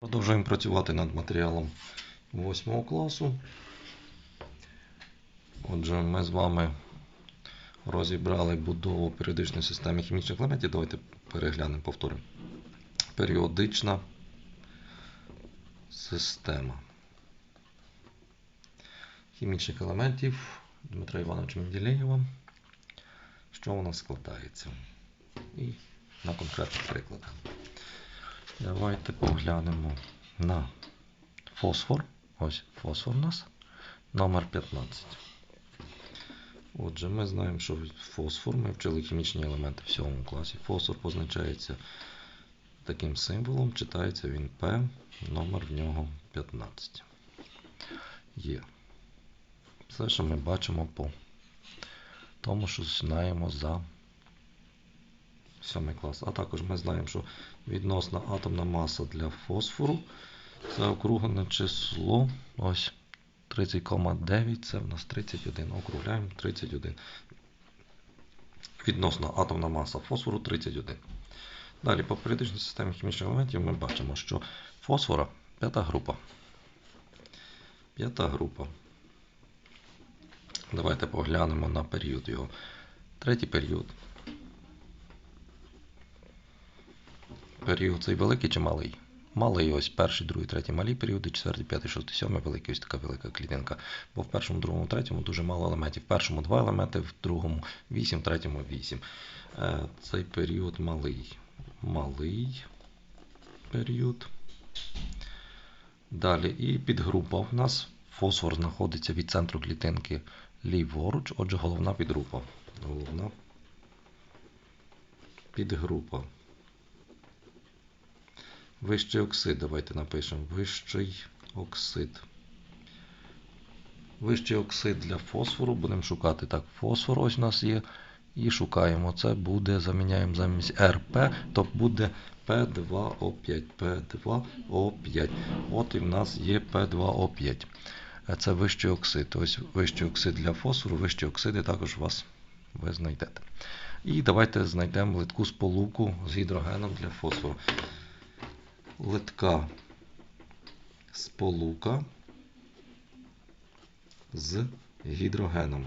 Продовжуємо працювати над матеріалом 8 класу. Отже, ми з вами розібрали будову періодичної системи хімічних елементів. Давайте переглянемо, повторимо. Періодична система хімічних елементів Дмитра Івановича Менделєєва. Що вона складається? І на конкретних прикладах. Давайте поглянемо на фосфор. Ось фосфор у нас. Номер 15. Отже, ми знаємо, що фосфор, ми вчили хімічні елементи в 7 класі. Фосфор позначається таким символом, читається він P, номер в нього 15. Є. Все, що ми бачимо по тому, що знаємо за 7 клас. А також ми знаємо, що відносна атомна маса для фосфору це округлене число. Ось 30,9 це в нас 31. Округляємо 31. Відносна атомна маса фосфору 31. Далі по періодичній системі хімічних елементів ми бачимо, що фосфора п'ята група. П'ята група. Давайте поглянемо на період його. Третій період. Період цей великий чи малий? Малий ось перший, другий, третій малі періоди, четвертий, п'ятий, шостий, сьомий, великий ось така велика клітинка. Бо в першому, другому, третьому дуже мало елементів. В першому два елементи, в другому вісім, в третьому вісім. Е, Цей період малий. Малий період. Далі і підгрупа в нас. Фосфор знаходиться від центру клітинки ліворуч, отже, головна підгрупа. Головна підгрупа. Вищий оксид. Давайте напишемо. Вищий оксид. Вищий оксид для фосфору. Будемо шукати так. Фосфор ось у нас є. І шукаємо. Це буде, заміняємо замість РП, то буде P2O5. P2O5. От і в нас є P2O5. Це вищий оксид. Ось вищий оксид для фосфору, вищі оксиди також вас ви знайдете. І давайте знайдемо литку сполуку з гідрогеном для фосфору. Литка сполука з гідрогеном.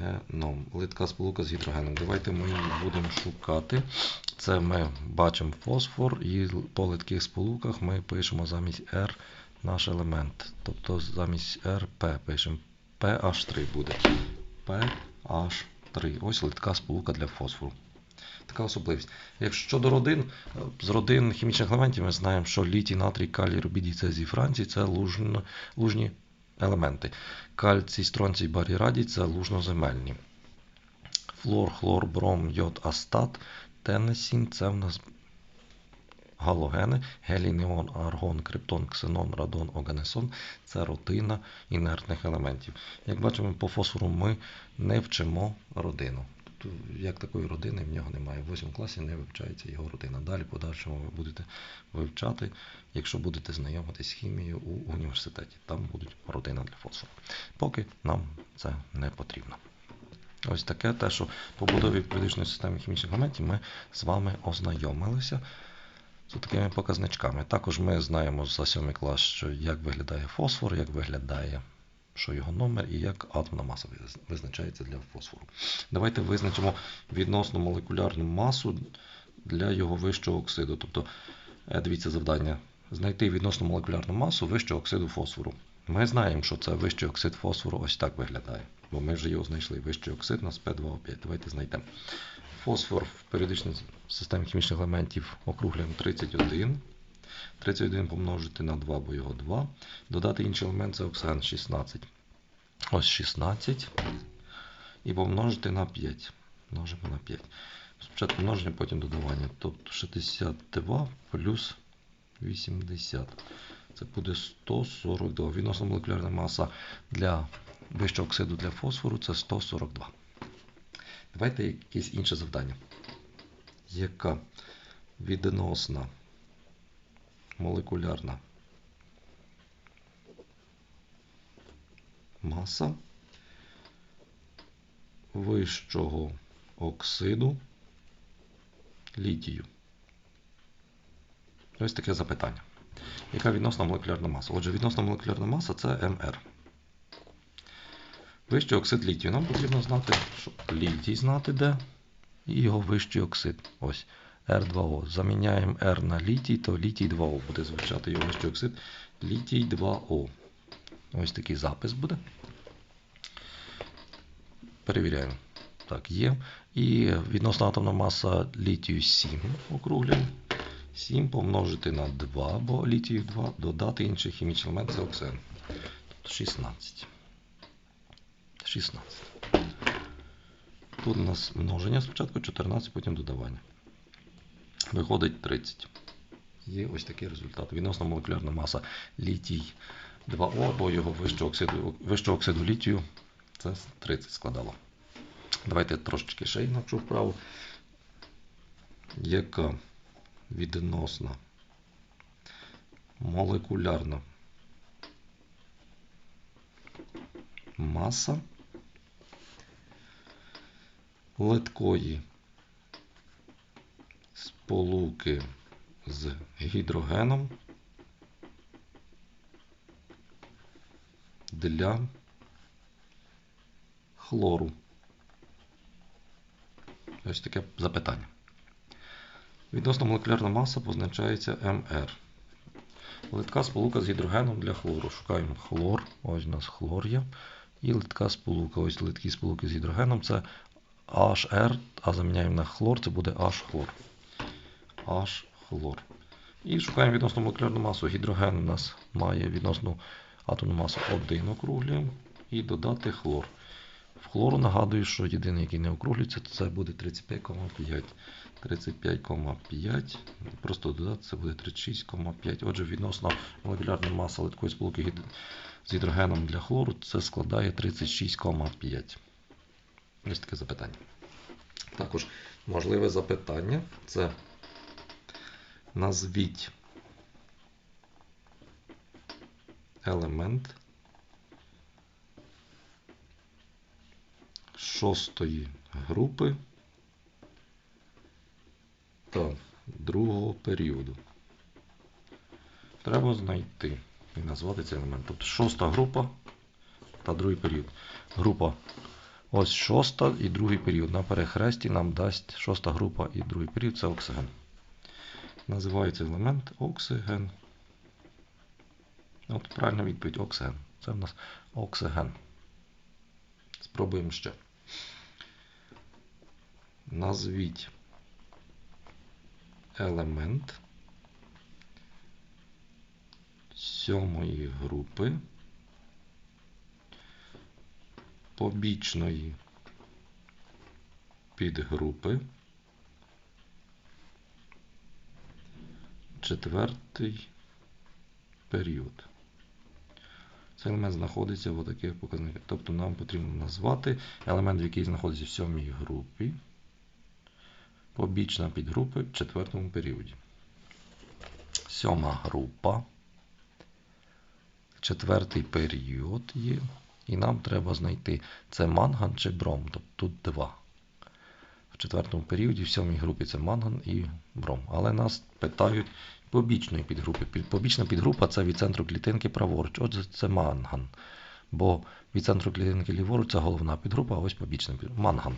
Геном. Литка сполука з гідрогеном. Давайте ми її будемо шукати. Це ми бачимо фосфор, і по литких сполуках ми пишемо замість R наш елемент. Тобто замість RP пишемо PH3 буде. PH3. Ось литка сполука для фосфору. Така особливість. Якщо до родин, з родин хімічних елементів ми знаємо, що літій, натрій, калій, рубідій, цезій, францій це лужно, лужні елементи. Кальцій, стронцій, барій, радій це лужноземельні. Флор, хлор, бром, йод, астат, тенесін це в нас галогени, гелій, неон, аргон, криптон, ксенон, радон, оганесон це родина інертних елементів. Як бачимо, по фосфору ми не вчимо родину. Тобто, як такої родини в нього немає. В 8 класі не вивчається його родина. Далі подальшому ви будете вивчати, якщо будете знайомитись з хімією у університеті. Там будуть родина для фосфору. Поки нам це не потрібно. Ось таке те, що по будові періодичної системи хімічних елементів ми з вами ознайомилися з такими показничками. Також ми знаємо за 7 клас, що як виглядає фосфор, як виглядає що його номер і як атомна маса визначається для фосфору. Давайте визначимо відносно молекулярну масу для його вищого оксиду. Тобто, дивіться завдання. Знайти відносно молекулярну масу вищого оксиду фосфору. Ми знаємо, що це вищий оксид фосфору ось так виглядає. Бо ми вже його знайшли. Вищий оксид у нас P2O5. Давайте знайдемо. Фосфор в періодичній системі хімічних елементів округлюємо 31. 31 помножити на 2, бо його 2. Додати інший елемент це оксан 16. Ось 16. І помножити на 5. Множимо на 5. Спочатку множення, потім додавання. Тобто 62 плюс 80. Це буде 142. Відносно молекулярна маса для вищого оксиду для фосфору це 142. Давайте якесь інше завдання. Яка відносна молекулярна маса вищого оксиду літію. Ось таке запитання. Яка відносна молекулярна маса? Отже, відносна молекулярна маса це МР. Вищий оксид літію. Нам потрібно знати, що літій знати де. І його вищий оксид. Ось. R2O. Заміняємо R на літій, то літій 2O буде звучати його оксид. Літій 2O. Ось такий запис буде. Перевіряємо. Так, є. І відносна атомна маса літію 7 округлюємо. 7 помножити на 2, бо літію 2, додати інший хімічний елемент це оксен. Тобто 16. 16. Тут у нас множення спочатку 14, потім додавання. Виходить 30. Є ось такий результат. Відносна молекулярна маса літій 2О або його вищого оксиду, вищого оксиду літію це 30 складало. Давайте трошечки ще інакшу вправу. Яка відносна молекулярна маса литкої сполуки з гідрогеном для хлору. Ось таке запитання. Відносно молекулярна маса позначається МР. Литка сполука з гідрогеном для хлору. Шукаємо хлор. Ось у нас хлор є. І литка сполука. Ось литкі сполуки з гідрогеном це HR, а заміняємо на хлор, це буде H-хлор. H-хлор. І шукаємо відносно молекулярну масу. Гідроген у нас має відносну атомну масу 1 округлюємо і додати хлор. В хлору нагадую, що єдиний, який не округлюється, це буде 35,5. 35,5. Просто додати це буде 36,5. Отже, відносно молекулярна маса литкої сполуки з гідрогеном для хлору це складає 36,5. Ось таке запитання. Також можливе запитання це назвіть елемент шостої групи та другого періоду. Треба знайти і назвати цей елемент. Тобто шоста група та другий період. Група ось шоста і другий період. На перехресті нам дасть шоста група і другий період це оксиген. Називається елемент оксиген. От правильна відповідь оксиген. Це в нас оксиген. Спробуємо ще. Назвіть елемент сьомої групи побічної підгрупи четвертий період. Цей елемент знаходиться в таких показниках. Тобто нам потрібно назвати елемент, який знаходиться в сьомій групі, побічна підгрупа в четвертому періоді. Сьома група, четвертий період є. І нам треба знайти, це манган чи бром. Тобто тут два. В четвертому періоді, в сьомій групі це манган і бром. Але нас питають побічної підгрупи. Побічна підгрупа це від центру клітинки праворуч. Отже, це манган. Бо від центру клітинки ліворуч це головна підгрупа, а ось побічна підгрупа. Манган.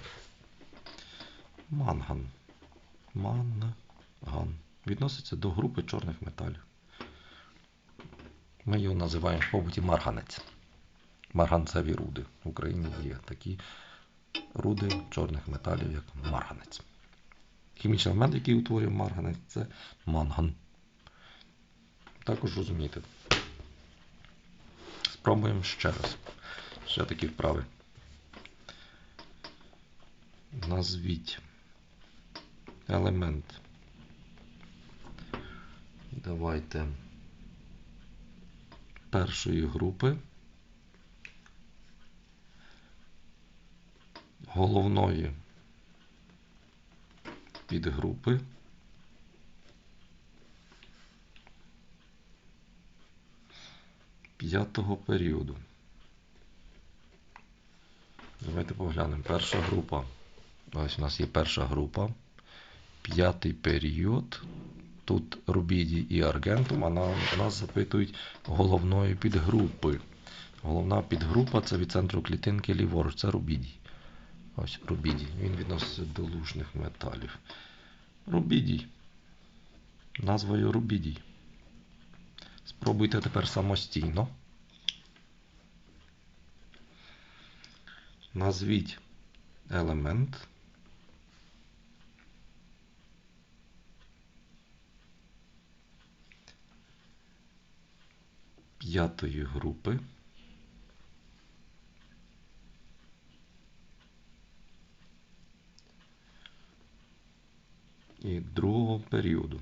Манган. Манган. Відноситься до групи чорних металів. Ми його називаємо в побуті марганець. Марганцеві руди. В Україні є такі руди чорних металів, як марганець. Хімічний елемент, який утворює марганець, це манган. Також розумієте. Спробуємо ще раз. Ще такі вправи. Назвіть елемент. Давайте першої групи. Головної підгрупи п'ятого періоду. Давайте поглянемо. Перша група. Ось у нас є перша група п'ятий період. Тут рубідій і аргентум, а на- нас запитують головної підгрупи. Головна підгрупа це від центру клітинки ліворуч, це рубідій. Ось рубідій. Він відноситься до лужних металів. Рубідій. Назвою рубідій. Спробуйте тепер самостійно. Назвіть елемент. П'ятої групи. Другого періоду.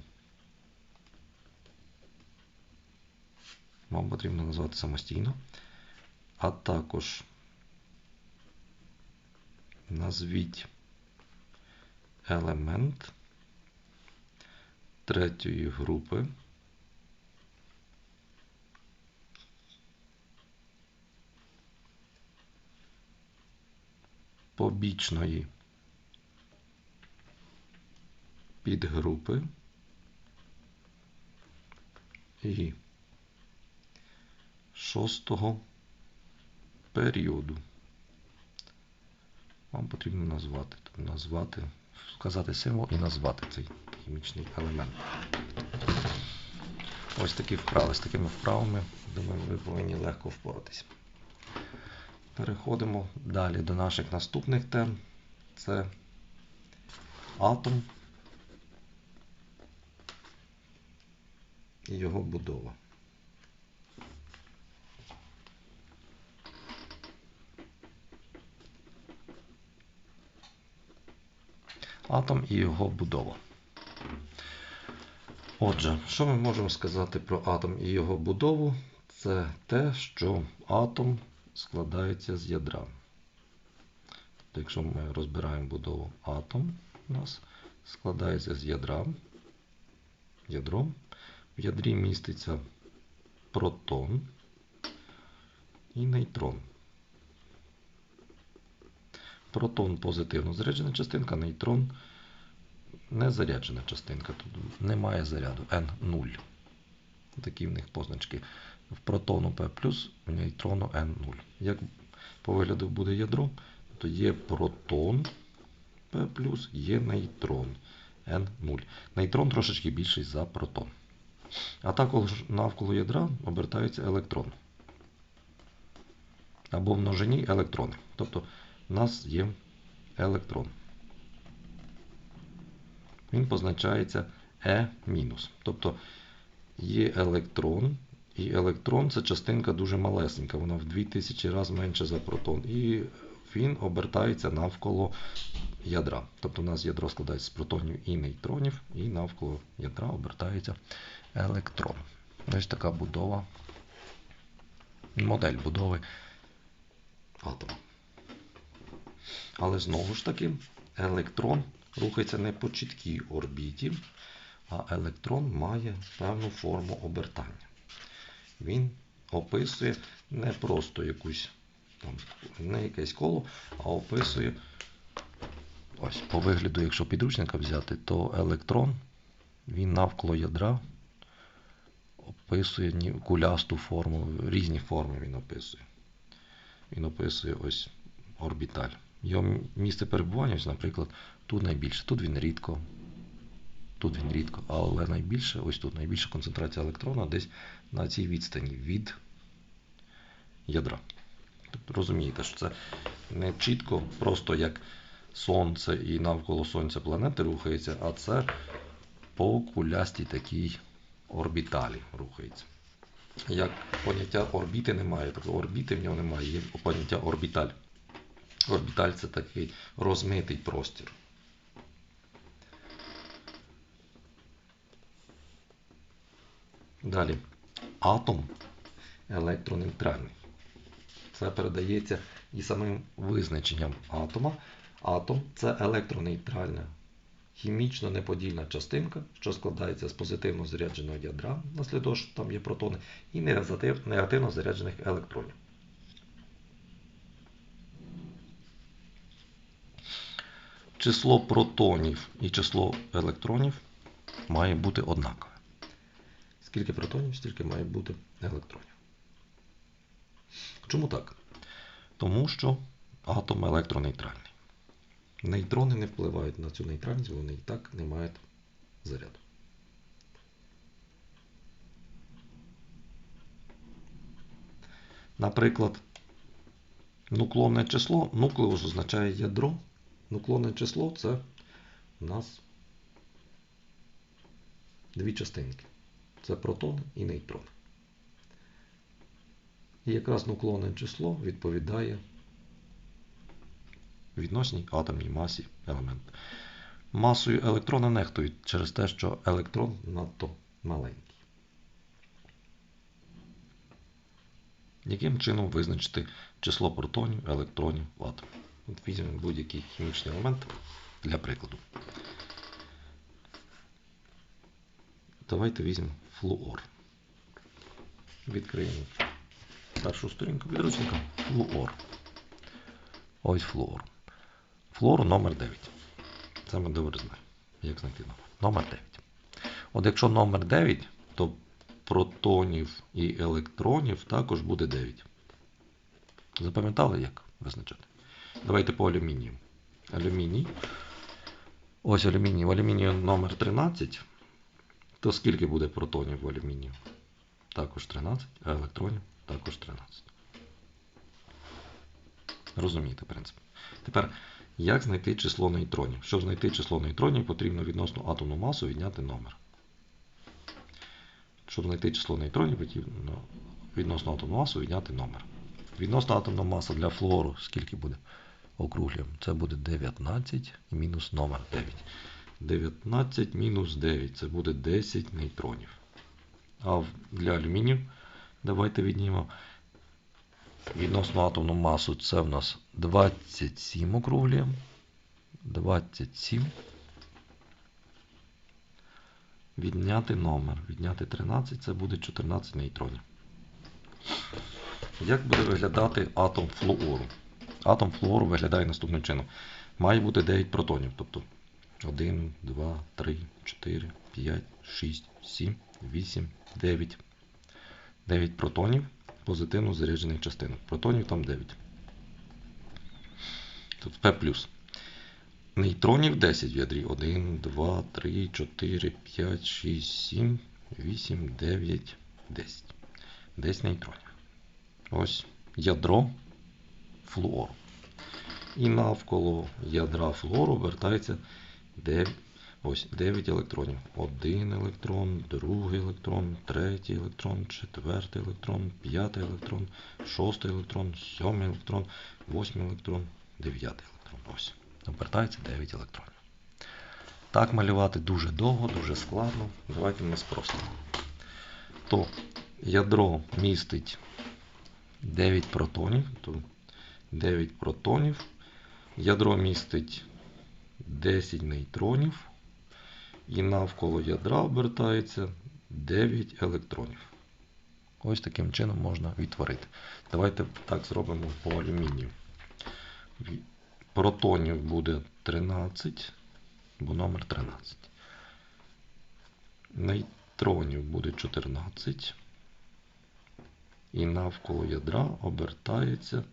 Вам потрібно назвати самостійно. А також назвіть елемент третьої групи. Побічної підгрупи і шостого періоду. Вам потрібно назвати, тобто назвати, вказати символ і назвати цей хімічний елемент. Ось такі вправи. З такими вправами, думаю, ви повинні легко впоратись. Переходимо далі до наших наступних тем. Це атом і його будова. Атом і його будова. Отже, що ми можемо сказати про атом і його будову? Це те, що атом складається з ядра. Тобто, якщо ми розбираємо будову атом, у нас складається з ядра. Ядром. В ядрі міститься протон і нейтрон. Протон позитивно заряджена частинка, нейтрон незаряджена частинка. Тут немає заряду N0. Такі в них позначки. В протону P+, в нейтрону N0. Як по вигляду буде ядро, то є протон P+, є нейтрон N0. Нейтрон трошечки більший за протон. А також навколо ядра обертається електрон. Або в множині електрони. Тобто у нас є електрон. Він позначається E-. Тобто є електрон, і електрон це частинка дуже малесенька, вона в 2000 разів менше за протон. І він обертається навколо ядра. Тобто у нас ядро складається з протонів і нейтронів, і навколо ядра обертається електрон. Ось така будова, модель будови атома. Але знову ж таки, електрон рухається не по чіткій орбіті, а електрон має певну форму обертання. Він описує не просто якусь там, не якесь коло, а описує ось по вигляду, якщо підручника взяти, то електрон він навколо ядра описує кулясту форму, різні форми він описує. Він описує ось орбіталь. Його місце перебування, ось, наприклад, тут найбільше. Тут він рідко. Тут він рідко, але найбільше, ось тут найбільша концентрація електрона десь на цій відстані від ядра. Тобто розумієте, що це не чітко, просто як Сонце і навколо Сонця планети рухається, а це по кулястій такій орбіталі рухається. Як поняття орбіти немає, тобто орбіти в нього немає, є поняття орбіталь. Орбіталь це такий розмитий простір. Далі. Атом електронейтральний. Це передається і самим визначенням атома. Атом це електронейтральна хімічно неподільна частинка, що складається з позитивно зарядженого ядра, наслідок що там є протони, і негативно заряджених електронів. число протонів і число електронів має бути однакове. Скільки протонів, стільки має бути електронів. Чому так? Тому що атом електронейтральний. Нейтрони не впливають на цю нейтральність, вони і так не мають заряду. Наприклад, нуклонне число, нуклеус означає ядро. Нуклонне число це у нас дві частинки. Це протони і нейтрони. І якраз нуклонне число відповідає відносній атомній масі елементу. Масою електрона нехтують через те, що електрон надто маленький. Яким чином визначити число протонів, електронів в атомі? От візьмемо будь-який хімічний елемент для прикладу. Давайте візьмемо флуор. Відкриємо першу сторінку підручника. Флуор. Ось флуор. Флуор номер 9. Це ми добре знаємо. Як знайти номер? Номер 9. От якщо номер 9, то протонів і електронів також буде 9. Запам'ятали, як визначати? Давайте по алюмінію. Алюміній. Ось алюміній. В алюмінію номер 13. То скільки буде протонів в алюмінію? Також 13, а електронів також 13. Розумієте принцип. Тепер, як знайти число нейтронів? Щоб знайти число нейтронів, потрібно відносно атомну масу відняти номер. Щоб знайти число нейтронів, потрібно відносно атомну масу відняти номер. Відносно атомна маса для флуору скільки буде? Округлюємо. Це буде 19 мінус номер 9. 19 мінус 9 це буде 10 нейтронів. А для алюмінію давайте віднімемо. Відносно атомну масу це в нас 27 округлюємо. 27. Відняти номер. Відняти 13 це буде 14 нейтронів. Як буде виглядати атом флуору? Атом флуору виглядає наступним чином. Має бути 9 протонів. Тобто 1, 2, 3, 4, 5, 6, 7, 8, 9. 9 протонів позитивно заряджених частинок. Протонів там 9. Тут P+. Нейтронів 10 в ядрі. 1, 2, 3, 4, 5, 6, 7, 8, 9, 10. 10 нейтронів. Ось ядро флуору. І навколо ядра флуору вертається 9, ось 9 електронів. Один електрон, другий електрон, третій електрон, четвертий електрон, п'ятий електрон, шостий електрон, сьомий електрон, восьмий електрон, дев'ятий електрон. Ось. Обертається 9 електронів. Так малювати дуже довго, дуже складно. Давайте ми спростимо. То ядро містить 9 протонів. То 9 протонів. Ядро містить 10 нейтронів. І навколо ядра обертається 9 електронів. Ось таким чином можна відтворити. Давайте так зробимо по алюмінію. Протонів буде 13, бо номер 13. Нейтронів буде 14. І навколо ядра обертається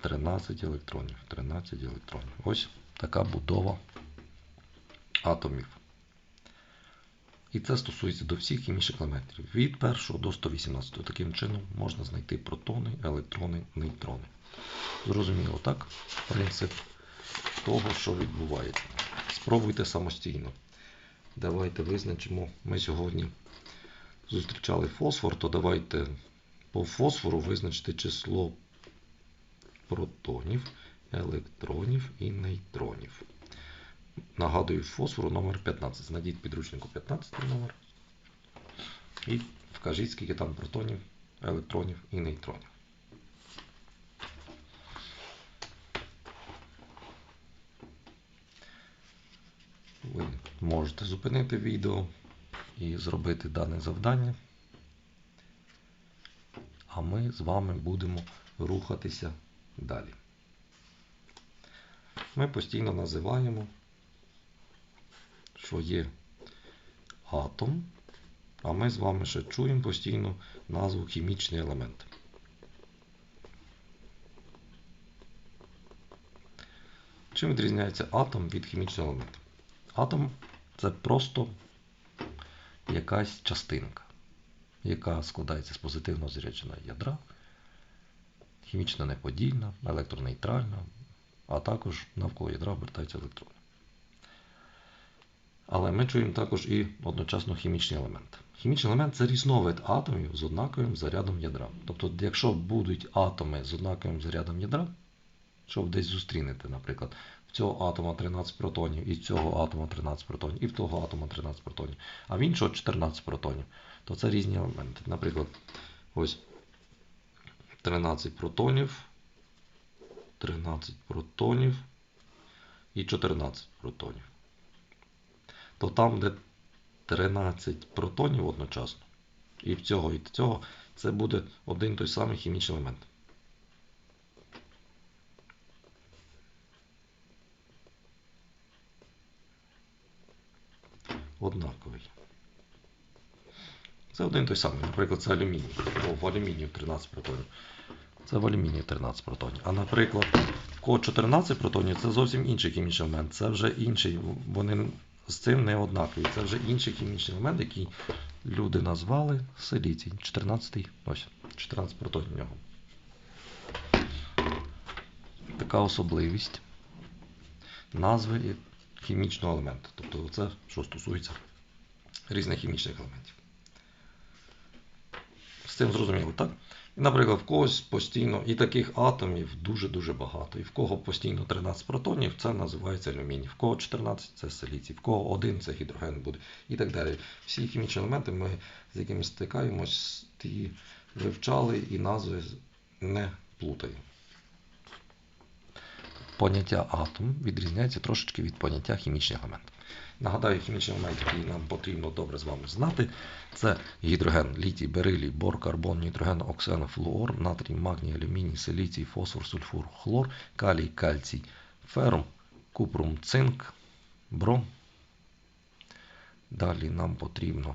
13 електронів. 13 електронів. Ось така будова атомів. І це стосується до всіх хімічних елементів. Від 1 до 118. Таким чином можна знайти протони, електрони, нейтрони. Зрозуміло, так? Принцип того, що відбувається. Спробуйте самостійно. Давайте визначимо. Ми сьогодні зустрічали фосфор, то давайте по фосфору визначити число протонів, електронів і нейтронів. Нагадую, фосфору номер 15. Знайдіть підручнику 15 номер. І вкажіть, скільки там протонів, електронів і нейтронів. Ви можете зупинити відео і зробити дане завдання. А ми з вами будемо рухатися далі. ми постійно називаємо, що є атом, а ми з вами ще чуємо постійно назву хімічний елемент. Чим відрізняється атом від хімічного елементу? Атом це просто якась частинка, яка складається з позитивно зарядженого ядра, хімічно неподільна, електронейтральна, а також навколо ядра обертаються електрони. Але ми чуємо також і одночасно хімічний елемент. Хімічний елемент це різновид атомів з однаковим зарядом ядра. Тобто, якщо будуть атоми з однаковим зарядом ядра, що ви десь зустрінете, наприклад, в цього атома 13 протонів, і в цього атома 13 протонів, і в того атома 13 протонів, а в іншого 14 протонів, то це різні елементи. Наприклад, ось 13 протонів, 13 протонів і 14 протонів. То там, де 13 протонів одночасно, і в цього, і в цього, це буде один той самий хімічний елемент. Однаковий. Це один той самий. Наприклад, це алюміній. О, в алюмінію 13 протонів. Це в алюмінії 13 протонів. А наприклад, кого 14 протонів, це зовсім інший хімічний елемент. Це вже інший. Вони з цим не однакові. Це вже інший хімічний елемент, який люди назвали силіцій. 14-й ось, 14 протонів в нього. Така особливість назви хімічного елементу. Тобто це, що стосується різних хімічних елементів. Цим зрозуміло, так? Наприклад, в когось постійно і таких атомів дуже-дуже багато. І в кого постійно 13 протонів, це називається алюміній. В кого 14 це силіцій, в кого один це гідроген буде і так далі. Всі хімічні елементи, ми з якими стикаємось, ті вивчали і назви не плутаємо. Поняття атом відрізняється трошечки від поняття хімічний елемент. Нагадаю, хімічний елемент, який нам потрібно добре з вами знати, це гідроген, літій, берилій, бор, карбон, нітроген, оксен, флуор, натрій, магній, алюміній, силіцій, фосфор, сульфур, хлор, калій, кальцій, ферум, купрум, цинк, бром. Далі нам потрібно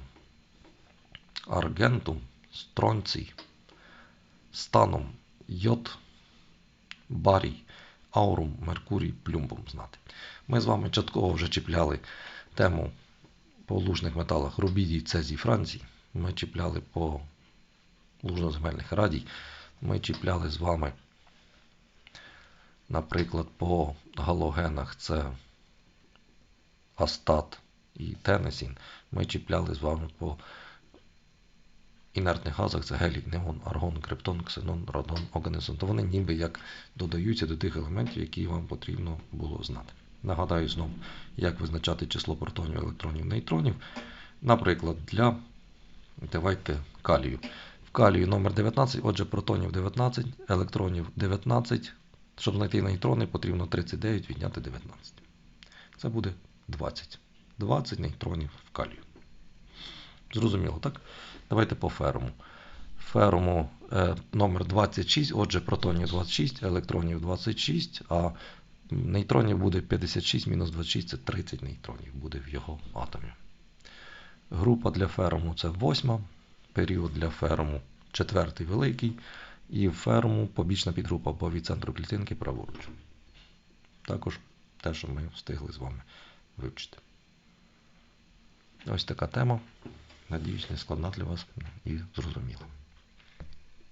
аргентум, стронцій, станом, йод, барій, аурум, меркурій, плюмбум знати. Ми з вами частково вже чіпляли тему по лужних металах рубідій, цезій, францій. Ми чіпляли по лужноземельних радій. Ми чіпляли з вами, наприклад, по галогенах це Астат і Тенесін. Ми чіпляли з вами по інертних газах це гелій, неон, аргон, криптон, ксенон, радон, організон. То вони ніби як додаються до тих елементів, які вам потрібно було знати. Нагадаю знову, як визначати число протонів, електронів, нейтронів. Наприклад, для давайте калію. В калію номер 19, отже, протонів 19, електронів 19. Щоб знайти нейтрони, потрібно 39 відняти 19. Це буде 20. 20 нейтронів в калію. Зрозуміло, так? Давайте по феруму. Феруму е, номер 26, отже, протонів 26, електронів 26, а нейтронів буде 56 мінус 26 це 30 нейтронів буде в його атомі. Група для феруму це восьма, період для феруму четвертий великий, і в феруму побічна підгрупа по від центру клітинки праворуч. Також те, що ми встигли з вами вивчити. Ось така тема. Надіюсь, не складна для вас і зрозуміла.